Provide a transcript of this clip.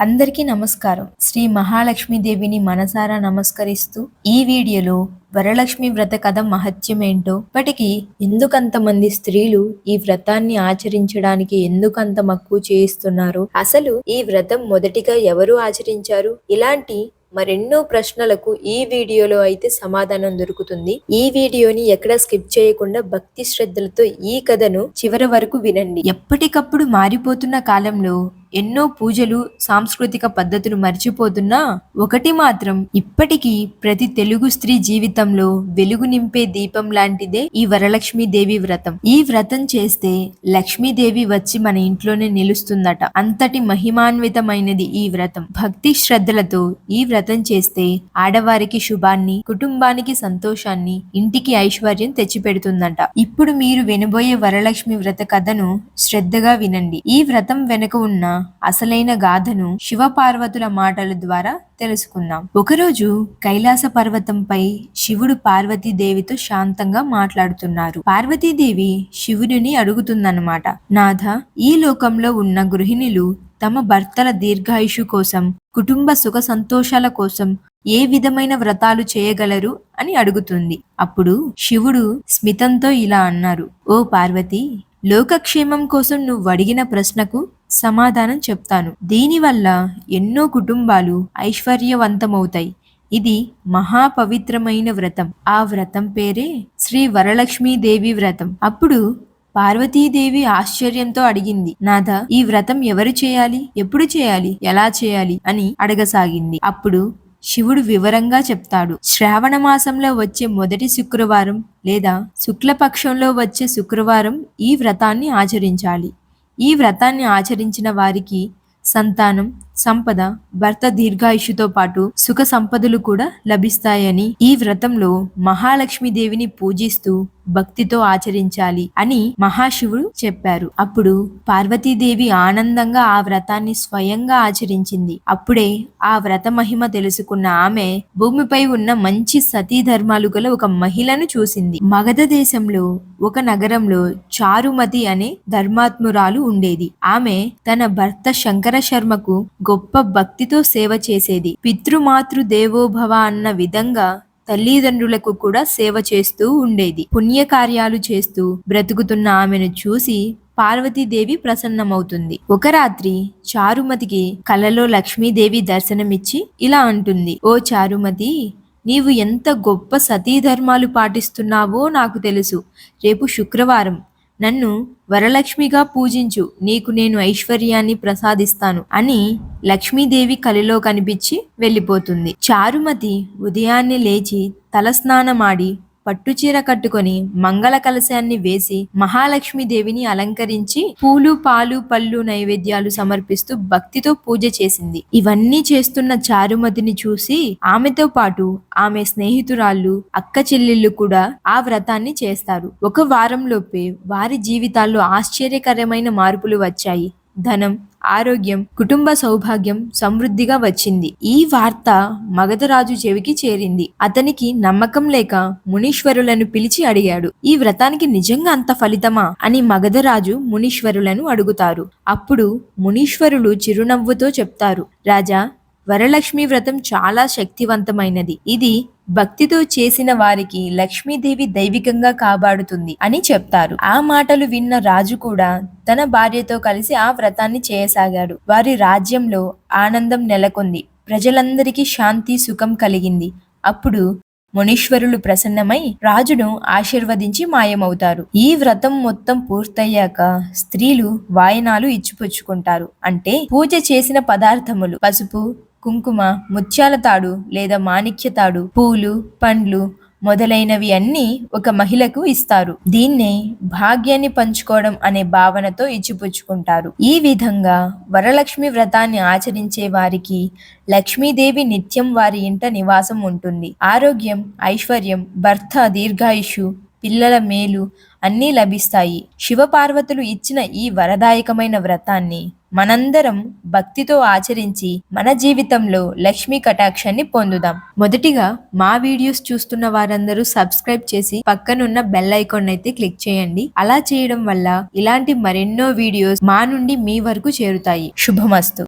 అందరికీ నమస్కారం. శ్రీ మహాలక్ష్మీదేవిని మనసారా నమస్కరిస్తూ ఈ వీడియోలో వరలక్ష్మి వ్రత కథ మహత్యం ఏంటో ఇప్పటికీ ఎందుకంతమంది స్త్రీలు ఈ వ్రతాన్ని ఆచరించడానికి ఎందుకంత మక్కువ చేయిస్తున్నారు అసలు ఈ వ్రతం మొదటిగా ఎవరు ఆచరించారు? ఇలాంటి మరెన్నో ప్రశ్నలకు ఈ వీడియోలో అయితే సమాధానం దొరుకుతుంది. ఈ వీడియోని ఎక్కడ స్కిప్ చేయకుండా భక్తి శ్రద్ధలతో ఈ కథను చివరి వరకు వినండి. ఎప్పటికప్పుడు మారిపోతున్న కాలంలో ఎన్నో పూజలు సాంస్కృతిక పద్ధతులు మర్చిపోతున్నా ఒకటి మాత్రం ఇప్పటికీ ప్రతి తెలుగు స్త్రీ జీవితంలో వెలుగు నింపే దీపం లాంటిదే ఈ వరలక్ష్మీదేవి వ్రతం. ఈ వ్రతం చేస్తే లక్ష్మీదేవి వచ్చి మన ఇంట్లోనే నిలుస్తుందట. అంతటి మహిమాన్వితమైనది ఈ వ్రతం. భక్తి శ్రద్ధలతో ఈ వ్రతం చేస్తే ఆడవారికి శుభాన్ని కుటుంబానికి సంతోషాన్ని ఇంటికి ఐశ్వర్యం తెచ్చిపెడుతుందంట. ఇప్పుడు మీరు వినబోయే వరలక్ష్మి వ్రత కథను శ్రద్ధగా వినండి. ఈ వ్రతం వెనుక ఉన్న అసలైన గాథను శివపార్వతుల మాటల ద్వారా తెలుసుకుందాం. ఒకరోజు కైలాస పర్వతంపై శివుడు పార్వతీదేవితో శాంతంగా మాట్లాడుతున్నారు. పార్వతీదేవి శివుడిని అడుగుతుందన్నమాట. నాథ ఈ లోకంలో ఉన్న గృహిణులు తమ భర్తల దీర్ఘాయుషు కోసం కుటుంబ సుఖ సంతోషాల కోసం ఏ విధమైన వ్రతాలు చేయగలరు? అని అడుగుతుంది. అప్పుడు శివుడు స్మితంతో ఇలా అన్నారు. ఓ పార్వతి లోకక్షేమం కోసం నువ్వు అడిగిన ప్రశ్నకు సమాధానం చెప్తాను. దీనివల్ల ఎన్నో కుటుంబాలు ఐశ్వర్యవంతమవుతాయి. ఇది మహాపవిత్రమైన వ్రతం. ఆ వ్రతం పేరే శ్రీ వరలక్ష్మీదేవి వ్రతం. అప్పుడు పార్వతీదేవి ఆశ్చర్యంతో అడిగింది నాథ ఈ వ్రతం ఎవరు చేయాలి? ఎప్పుడు చేయాలి? ఎలా చేయాలి? అని అడగసాగింది. అప్పుడు శివుడు వివరంగా చెప్తాడు శ్రావణ మాసంలో వచ్చే మొదటి శుక్రవారం లేదా శుక్లపక్షంలో వచ్చే శుక్రవారం ఈ వ్రతాన్ని ఆచరించాలి. ఈ వ్రతాన్ని ఆచరించిన వారికి సంతానం సంపద భర్త దీర్ఘాయుషుతో పాటు సుఖ సంపదలు కూడా లభిస్తాయని ఈ వ్రతంలో మహాలక్ష్మీదేవిని పూజిస్తూ భక్తితో ఆచరించాలి అని మహాశివుడు చెప్పారు. అప్పుడు పార్వతీదేవి ఆనందంగా ఆ వ్రతాన్ని స్వయంగా ఆచరించింది. అప్పుడే ఆ వ్రత మహిమ తెలుసుకున్న ఆమె భూమిపై ఉన్న మంచి సతీ ధర్మాలు గల ఒక మహిళను చూసింది. మగధ దేశంలో ఒక నగరంలో చారుమతి అనే ధర్మాత్మురాలు ఉండేది. ఆమె తన భర్త శంకర శర్మకు గొప్ప భక్తితో సేవ చేసేది. పితృమాతృ దేవోభవ అన్న విధంగా తల్లిదండ్రులకు కూడా సేవ చేస్తూ ఉండేది. పుణ్యకార్యాలు చేస్తూ బ్రతుకుతున్న ఆమెను చూసి పార్వతీదేవి ప్రసన్నమవుతుంది. ఒక రాత్రి చారుమతికి కలలో లక్ష్మీదేవి దర్శనమిచ్చి ఇలా అంటుంది. ఓ చారుమతి నీవు ఎంత గొప్ప సతీధర్మాలు పాటిస్తున్నావో నాకు తెలుసు. రేపు శుక్రవారం నన్ను వరలక్ష్మిగా పూజించు నీకు నేను ఐశ్వర్యాన్ని ప్రసాదిస్తాను అని లక్ష్మీదేవి కలిలో కనిపించి వెళ్ళిపోతుంది. చారుమతి ఉదయాన్నే లేచి తలస్నానమాడి పట్టుచీర కట్టుకొని మంగళ కలశాన్ని వేసి మహాలక్ష్మీదేవిని అలంకరించి పూలు పాలు పళ్ళు నైవేద్యాలు సమర్పిస్తూ భక్తితో పూజ చేసింది. ఇవన్నీ చేస్తున్న చారుమతిని చూసి ఆమెతో పాటు ఆమె స్నేహితురాళ్ళు అక్క చెల్లెళ్ళు కూడా ఆ వ్రతాన్ని చేస్తారు. ఒక వారంలోపే వారి జీవితాల్లో ఆశ్చర్యకరమైన మార్పులు వచ్చాయి. ధనం ఆరోగ్యం కుటుంబ సౌభాగ్యం సమృద్ధిగా వచ్చింది. ఈ వార్త మగధరాజు చెవికి చేరింది. అతనికి నమ్మకం లేక మునీశ్వరులను పిలిచి అడిగాడు. ఈ వ్రతానికి నిజంగా అంత ఫలితమా? అని మగధరాజు మునీశ్వరులను అడుగుతారు. అప్పుడు మునీశ్వరులు చిరునవ్వుతో చెప్తారు. రాజా వరలక్ష్మి వ్రతం చాలా శక్తివంతమైనది. ఇది భక్తితో చేసిన వారికి లక్ష్మీదేవి దైవికంగా కాపాడుతుంది అని చెప్తారు. ఆ మాటలు విన్న రాజు కూడా తన భార్యతో కలిసి ఆ వ్రతాన్ని చేయసాగాడు. వారి రాజ్యంలో ఆనందం నెలకొంది. ప్రజలందరికీ శాంతి సుఖం కలిగింది. అప్పుడు మునీశ్వరులు ప్రసన్నమై రాజును ఆశీర్వదించి మాయమవుతారు. ఈ వ్రతం మొత్తం పూర్తయ్యాక స్త్రీలు వాయనాలు ఇచ్చిపుచ్చుకుంటారు. అంటే పూజ చేసిన పదార్థములు పసుపు కుంకుమ ముత్యాల తాడు లేదా మాణిక్య తాడు పూలు పండ్లు మొదలైనవి అన్నీ ఒక మహిళకు ఇస్తారు. దీన్నే భాగ్యాన్ని పంచుకోవడం అనే భావనతో ఇచ్చిపుచ్చుకుంటారు. ఈ విధంగా వరలక్ష్మి వ్రతాన్ని ఆచరించే వారికి లక్ష్మీదేవి నిత్యం వారి ఇంట నివాసం ఉంటుంది. ఆరోగ్యం ఐశ్వర్యం భర్త దీర్ఘాయుషు పిల్లల మేలు అన్నీ లభిస్తాయి. శివపార్వతులు ఇచ్చిన ఈ వరదాయకమైన వ్రతాన్ని మనందరం భక్తితో ఆచరించి మన జీవితంలో లక్ష్మీ కటాక్షాన్ని పొందుదాం. మొదటిగా మా వీడియోస్ చూస్తున్న వారందరూ సబ్స్క్రైబ్ చేసి పక్కనున్న బెల్ ఐకాన్ అయితే క్లిక్ చేయండి. అలా చేయడం వల్ల ఇలాంటి మరెన్నో వీడియోస్ మా నుండి మీ వరకు చేరుతాయి. శుభమస్తు.